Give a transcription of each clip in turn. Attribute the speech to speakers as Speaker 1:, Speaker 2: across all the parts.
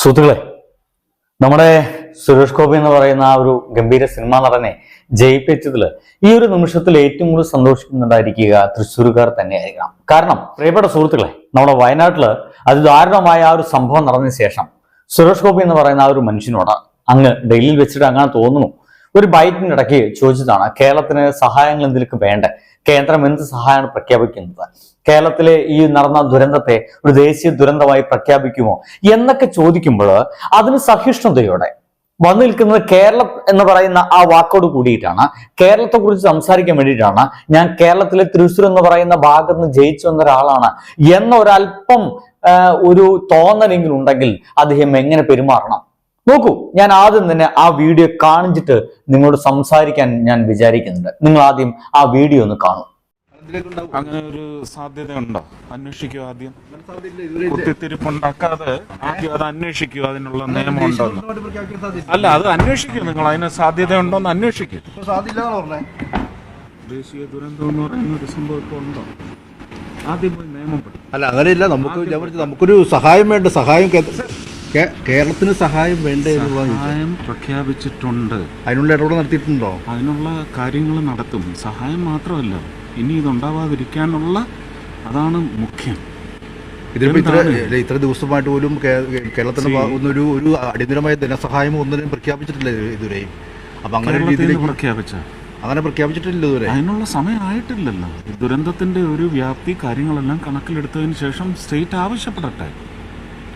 Speaker 1: സുഹൃത്തുക്കളെ നമ്മുടെ സുരേഷ് ഗോപി എന്ന് പറയുന്ന ആ ഒരു ഗംഭീര സിനിമാ നടനെ ജയിപ്പിച്ചതിൽ ഈ ഒരു നിമിഷത്തിൽ ഏറ്റവും കൂടുതൽ സന്തോഷിക്കുന്നുണ്ടായിരിക്കുക തൃശ്ശൂരുകാർ തന്നെയായിരിക്കണം. കാരണം പ്രിയപ്പെട്ട സുഹൃത്തുക്കളെ നമ്മുടെ വയനാട്ടിൽ അതിദാരുണമായ ആ ഒരു സംഭവം നടന്നതിന് ശേഷം സുരേഷ് ഗോപി എന്ന് പറയുന്ന ആ ഒരു മനുഷ്യനോട് അങ്ങ് ഡൽഹിയിൽ വെച്ചിട്ട് അങ്ങനെ തോന്നുന്നു. ഒരു ബൈറ്റിനിടയ്ക്ക് ചോദിച്ചതാണ് കേരളത്തിന് സഹായങ്ങൾ എന്തെങ്കിലും വേണ്ടേ? കേന്ദ്രം എന്ത് സഹായമാണ് പ്രഖ്യാപിക്കുന്നത്? കേരളത്തിലെ ഈ നടന്ന ദുരന്തത്തെ ഒരു ദേശീയ ദുരന്തമായി പ്രഖ്യാപിക്കുമോ എന്നൊക്കെ ചോദിക്കുമ്പോൾ അതിന് സഹിഷ്ണുതയോടെ വന്നു നിൽക്കുന്നത് കേരളം എന്ന് പറയുന്ന ആ വാക്കോട് കൂടിയിട്ടാണ്. കേരളത്തെ കുറിച്ച് സംസാരിക്കാൻ വേണ്ടിയിട്ടാണ് ഞാൻ കേരളത്തിലെ തൃശ്ശൂർ എന്ന് പറയുന്ന ഭാഗത്ത് നിന്ന് ജയിച്ചു വന്ന ഒരാളാണ് എന്ന ഒരല്പം ഒരു തോന്നലെങ്കിലും ഉണ്ടെങ്കിൽ അദ്ദേഹം എങ്ങനെ പെരുമാറണം? നോക്കൂ ഞാൻ ആദ്യം തന്നെ ആ വീഡിയോ കാണിച്ചിട്ട് നിങ്ങളോട് സംസാരിക്കാൻ ഞാൻ വിചാരിക്കുന്നുണ്ട്. നിങ്ങൾ ആദ്യം ആ വീഡിയോ ഒന്ന് കാണൂ.
Speaker 2: അങ്ങനെ ഒരു സാധ്യത ഉണ്ടോ അന്വേഷിക്കൂ ആദ്യം. കുത്തിത്തിരിപ്പുണ്ടാക്കാതെ ആദ്യം അത് അന്വേഷിക്കുക അതിനുള്ള നിയമം ഉണ്ടോ അല്ല അത് അന്വേഷിക്കൂ നിങ്ങൾ. അതിന് സാധ്യത ഉണ്ടോന്ന് അന്വേഷിക്കൂ. ദേശീയ ദുരന്തം എന്ന് പറയുന്ന ഒരു സംഭവം ഇപ്പോൾ ഉണ്ടോ? ആദ്യം പോയി നിയമം
Speaker 3: അല്ല അങ്ങനെയില്ല. നമുക്ക് നമുക്കൊരു സഹായം വേണ്ട. സഹായം കേരളത്തിന് സഹായം വേണ്ടേ
Speaker 2: സഹായം പ്രഖ്യാപിച്ചിട്ടുണ്ട്.
Speaker 3: അതിനുള്ള ഇടപെടൽ നടത്തിയിട്ടുണ്ടോ?
Speaker 2: അതിനുള്ള കാര്യങ്ങൾ നടത്തും. സഹായം മാത്രമല്ല ഇനി ഇതുണ്ടാവാതിരിക്കാനുള്ള അതാണ് മുഖ്യം.
Speaker 3: ഇതിലിപ്പോ ഇത്ര ഇത്ര ദിവസമായിട്ട് പോലും കേരളത്തിന് ഒന്നൊരു ഒരു അടിയന്തരമായ ധനസഹായം ഒന്നിനും പ്രഖ്യാപിച്ചിട്ടില്ല ഇത് ഇതുവരെയും അപ്പൊ അങ്ങനെ രീതിയിൽ
Speaker 2: പ്രഖ്യാപിച്ച.
Speaker 3: അങ്ങനെ പ്രഖ്യാപിച്ചിട്ടില്ല ഇതുവരെ.
Speaker 2: അതിനുള്ള സമയമായിട്ടില്ലല്ലോ. ദുരന്തത്തിന്റെ ഒരു വ്യാപ്തി കാര്യങ്ങളെല്ലാം കണക്കിലെടുത്തതിന് ശേഷം സ്റ്റേറ്റ് ആവശ്യപ്പെടട്ടെ.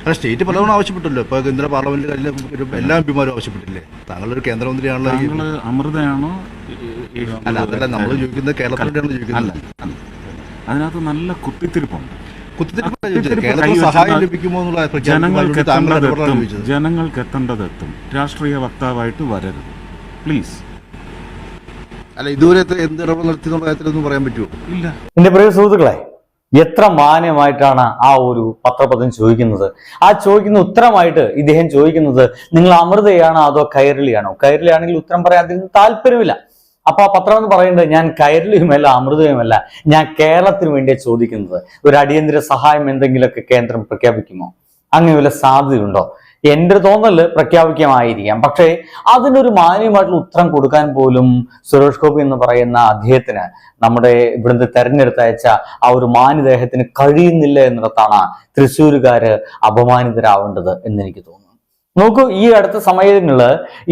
Speaker 3: അല്ല സ്റ്റേറ്റ് പലതവണ ആവശ്യപ്പെട്ടല്ലോ. ഇപ്പൊ കേന്ദ്ര പാർലമെന്റിൽ എല്ലാ എം പിമാരും ആവശ്യപ്പെട്ടില്ലേ താങ്കളൊരു കേന്ദ്രമന്ത്രിയാണല്ലോ
Speaker 2: അമൃതയാണോ?
Speaker 3: അല്ല അതല്ല നമ്മൾ ചോദിക്കുന്നത് കേരളത്തിൽ വേണ്ടിയാണ് ചോദിക്കുന്നത്.
Speaker 2: അതിനകത്ത് നല്ല കുത്തിത്തിരിപ്പുണ്ട്. ജനങ്ങൾക്ക് എത്തേണ്ടതെത്തും ജനങ്ങൾക്ക് എത്തേണ്ടതെത്തും രാഷ്ട്രീയ വക്താവായിട്ട് വരരുത്. പ്ലീസ്.
Speaker 3: അല്ല ഇതുവരെ എന്ത് ഇടപെടൽ നടത്തി എന്നുള്ള കാര്യത്തിലൊന്നും പറയാൻ പറ്റുമോ?
Speaker 2: ഇല്ല.
Speaker 1: എന്റെ പ്രിയ സുഹൃത്തുക്കളെ എത്ര മാന്യമായിട്ടാണ് ആ ഒരു പത്രപദം ചോദിക്കുന്നത്? ആ ചോദിക്കുന്ന ഉത്തരമായിട്ട് ഇദ്ദേഹം ചോദിക്കുന്നത് നിങ്ങൾ അമൃതയാണോ അതോ കൈരളിയാണോ? കൈരളിയാണെങ്കിൽ ഉത്തരം പറയാൻ അതിന് താല്പര്യമില്ല. അപ്പൊ ആ പത്രം എന്ന് പറയുന്നത് ഞാൻ കൈരളിയുമല്ല അമൃതയുമല്ല ഞാൻ കേരളത്തിന് വേണ്ടിയാണ് ചോദിക്കുന്നത്. ഒരു അടിയന്തര സഹായം എന്തെങ്കിലുമൊക്കെ കേന്ദ്രം പ്രഖ്യാപിക്കുമോ? അങ്ങനെ വല്ല സാധ്യതയുണ്ടോ? എന്റെ തോന്നൽ പ്രഖ്യാപിക്കാമായിരിക്കാം. പക്ഷേ അതിനൊരു മാന്യമായിട്ടുള്ള ഉത്തരം കൊടുക്കാൻ പോലും സുരേഷ് ഗോപി എന്ന് പറയുന്ന അദ്ദേഹത്തിന് നമ്മുടെ ഇവിടുന്ന് തെരഞ്ഞെടുത്തയച്ച ആ ഒരു മാന്യദേഹത്തിന് കഴിയുന്നില്ല എന്നിടത്താണ് തൃശ്ശൂരുകാര് അപമാനിതരാവേണ്ടത് എന്ന് എനിക്ക് തോന്നുന്നു. നോക്കൂ ഈ അടുത്ത സമയങ്ങളിൽ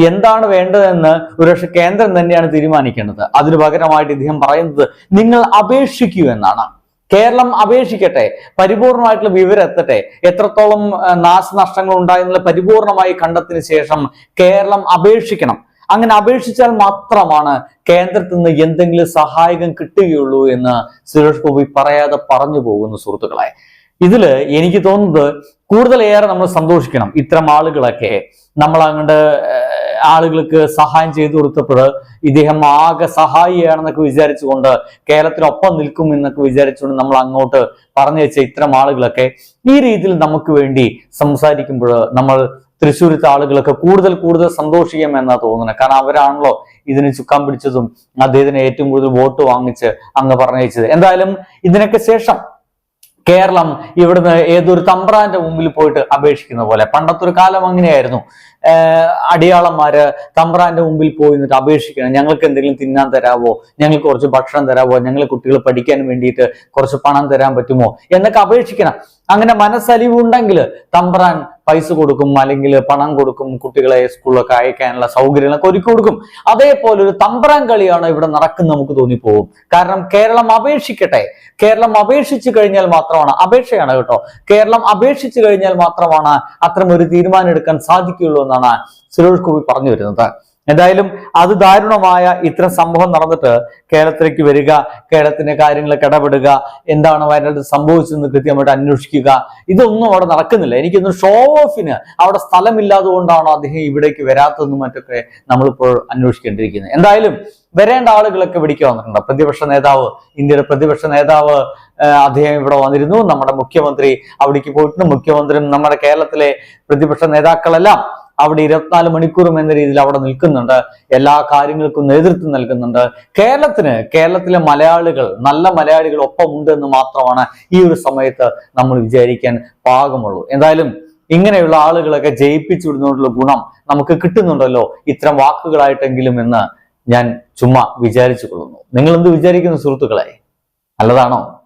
Speaker 1: എന്താണ് വേണ്ടതെന്ന് ഒരുപക്ഷെ കേന്ദ്രം തന്നെയാണ് തീരുമാനിക്കേണ്ടത്. അതിനു പകരമായിട്ട് ഇദ്ദേഹം പറയുന്നത് നിങ്ങൾ അപേക്ഷിക്കൂ എന്നാണ്. കേരളം അപേക്ഷിക്കട്ടെ പരിപൂർണമായിട്ടുള്ള വിവരം എത്തട്ടെ എത്രത്തോളം നാശനഷ്ടങ്ങൾ ഉണ്ടായെന്നുള്ള പരിപൂർണമായി കണ്ടതിന് ശേഷം കേരളം അപേക്ഷിക്കണം. അങ്ങനെ അപേക്ഷിച്ചാൽ മാത്രമാണ് കേന്ദ്രത്തിൽ നിന്ന് എന്തെങ്കിലും സഹായകം കിട്ടുകയുള്ളൂ എന്ന് സുരേഷ് ഗോപി പറയാതെ പറഞ്ഞു പോകുന്നു സുഹൃത്തുക്കളെ. ഇതിൽ എനിക്ക് തോന്നുന്നത് കൂടുതലേറെ നമ്മൾ സന്തോഷിക്കണം ഇത്തരം ആളുകളൊക്കെ. നമ്മൾ അങ്ങോട്ട് ആളുകൾക്ക് സഹായം ചെയ്തു കൊടുത്തപ്പോൾ ഇദ്ദേഹം ആകെ സഹായിയാണെന്നൊക്കെ വിചാരിച്ചുകൊണ്ട് കേരളത്തിനൊപ്പം നിൽക്കും എന്നൊക്കെ വിചാരിച്ചുകൊണ്ട് നമ്മൾ അങ്ങോട്ട് പറഞ്ഞു വെച്ച ഇത്തരം ആളുകളൊക്കെ ഈ രീതിയിൽ നമുക്ക് വേണ്ടി സംസാരിക്കുമ്പോൾ നമ്മൾ തൃശ്ശൂരത്തെ ആളുകളൊക്കെ കൂടുതൽ കൂടുതൽ സന്തോഷിക്കാം എന്നാ തോന്നുന്നത്. കാരണം അവരാണല്ലോ ഇതിന് ചുക്കാൻ പിടിച്ചതും അദ്ദേഹത്തിന് ഏറ്റവും കൂടുതൽ വോട്ട് വാങ്ങിച്ച് അങ്ങ് പറഞ്ഞയച്ചത്. എന്തായാലും ഇതിനൊക്കെ ശേഷം കേരളം ഇവിടുന്ന് ഏതൊരു തമ്പ്രാന്റെ മുമ്പിൽ പോയിട്ട് അപേക്ഷിക്കുന്ന പോലെ. പണ്ടത്തെ ഒരു കാലം അങ്ങനെയായിരുന്നു. അടിയാളന്മാര് തമ്പ്രാന്റെ മുമ്പിൽ പോയി നിന്നിട്ട് അപേക്ഷിക്കണം. ഞങ്ങൾക്ക് എന്തെങ്കിലും തിന്നാൻ തരാവോ? ഞങ്ങൾക്ക് കുറച്ച് ഭക്ഷണം തരാവോ? ഞങ്ങൾ കുട്ടികൾ പഠിക്കാൻ വേണ്ടിയിട്ട് കുറച്ച് പണം തരാൻ പറ്റുമോ? എന്നൊക്കെ അപേക്ഷിക്കണം. അങ്ങനെ മനസ്സലിവുണ്ടെങ്കിൽ തമ്പ്രാൻ പൈസ കൊടുക്കും അല്ലെങ്കിൽ പണം കൊടുക്കും കുട്ടികളെ സ്കൂളിലൊക്കെ അയക്കാനുള്ള സൗകര്യങ്ങളൊക്കെ ഒരുക്കി കൊടുക്കും. അതേപോലെ ഒരു തമ്പ്രാൻ കളിയാണ് ഇവിടെ നടക്കുന്നത് നമുക്ക് തോന്നിപ്പോകും. കാരണം കേരളം അപേക്ഷിക്കട്ടെ. കേരളം അപേക്ഷിച്ചു കഴിഞ്ഞാൽ മാത്രമാണ് അപേക്ഷയാണ് കേട്ടോ. കേരളം അപേക്ഷിച്ചു കഴിഞ്ഞാൽ മാത്രമാണ് അത്തരം ഒരു തീരുമാനം എടുക്കാൻ സാധിക്കുകയുള്ളൂ എന്നാണ് സുരേഷ് ഗോപി പറഞ്ഞു വരുന്നത്. എന്തായാലും അത് ദാരുണമായ ഇത്തരം സംഭവം നടന്നിട്ട് കേരളത്തിലേക്ക് വരിക കേരളത്തിന്റെ കാര്യങ്ങളൊക്കെ ഇടപെടുക എന്താണ് വയനാട്ടിൽ സംഭവിച്ചതെന്ന് കൃത്യമായിട്ട് അന്വേഷിക്കുക ഇതൊന്നും അവിടെ നടക്കുന്നില്ല. എനിക്കൊന്ന് ഷോ ഓഫിന് അവിടെ സ്ഥലമില്ലാതെ കൊണ്ടാണോ അദ്ദേഹം ഇവിടേക്ക് വരാത്തതെന്നും മറ്റൊക്കെ നമ്മളിപ്പോൾ അന്വേഷിക്കേണ്ടിയിരിക്കുന്നത് എന്തായാലും വരേണ്ട ആളുകളൊക്കെ ഇവിടേക്ക് വന്നിട്ടുണ്ട്. പ്രതിപക്ഷ നേതാവ് ഇന്ത്യയുടെ പ്രതിപക്ഷ നേതാവ് അദ്ദേഹം ഇവിടെ വന്നിരുന്നു. നമ്മുടെ മുഖ്യമന്ത്രി അവിടേക്ക് പോയിട്ടുണ്ട്. മുഖ്യമന്ത്രിയും നമ്മുടെ കേരളത്തിലെ പ്രതിപക്ഷ നേതാക്കളെല്ലാം അവിടെ ഇരുപത്തിനാല് മണിക്കൂറും എന്ന രീതിയിൽ അവിടെ നിൽക്കുന്നുണ്ട്. എല്ലാ കാര്യങ്ങൾക്കും നേതൃത്വം നൽകുന്നുണ്ട്. കേരളത്തിന് കേരളത്തിലെ മലയാളികൾ നല്ല മലയാളികൾ ഒപ്പമുണ്ട് എന്ന് മാത്രമാണ് ഈ ഒരു സമയത്ത് നമ്മൾ വിചാരിക്കാൻ പാകമുള്ളൂ. എന്തായാലും ഇങ്ങനെയുള്ള ആളുകളൊക്കെ ജയിപ്പിച്ചു വിടുന്നതിനുള്ള ഗുണം നമുക്ക് കിട്ടുന്നുണ്ടല്ലോ. ഇത്തരം വാക്കുകളായിട്ടെങ്കിലും എന്ന് ഞാൻ ചുമ്മാ വിചാരിച്ചു കൊള്ളുന്നു നിങ്ങൾ എന്ത് വിചാരിക്കുന്നു സുഹൃത്തുക്കളെ? നല്ലതാണോ?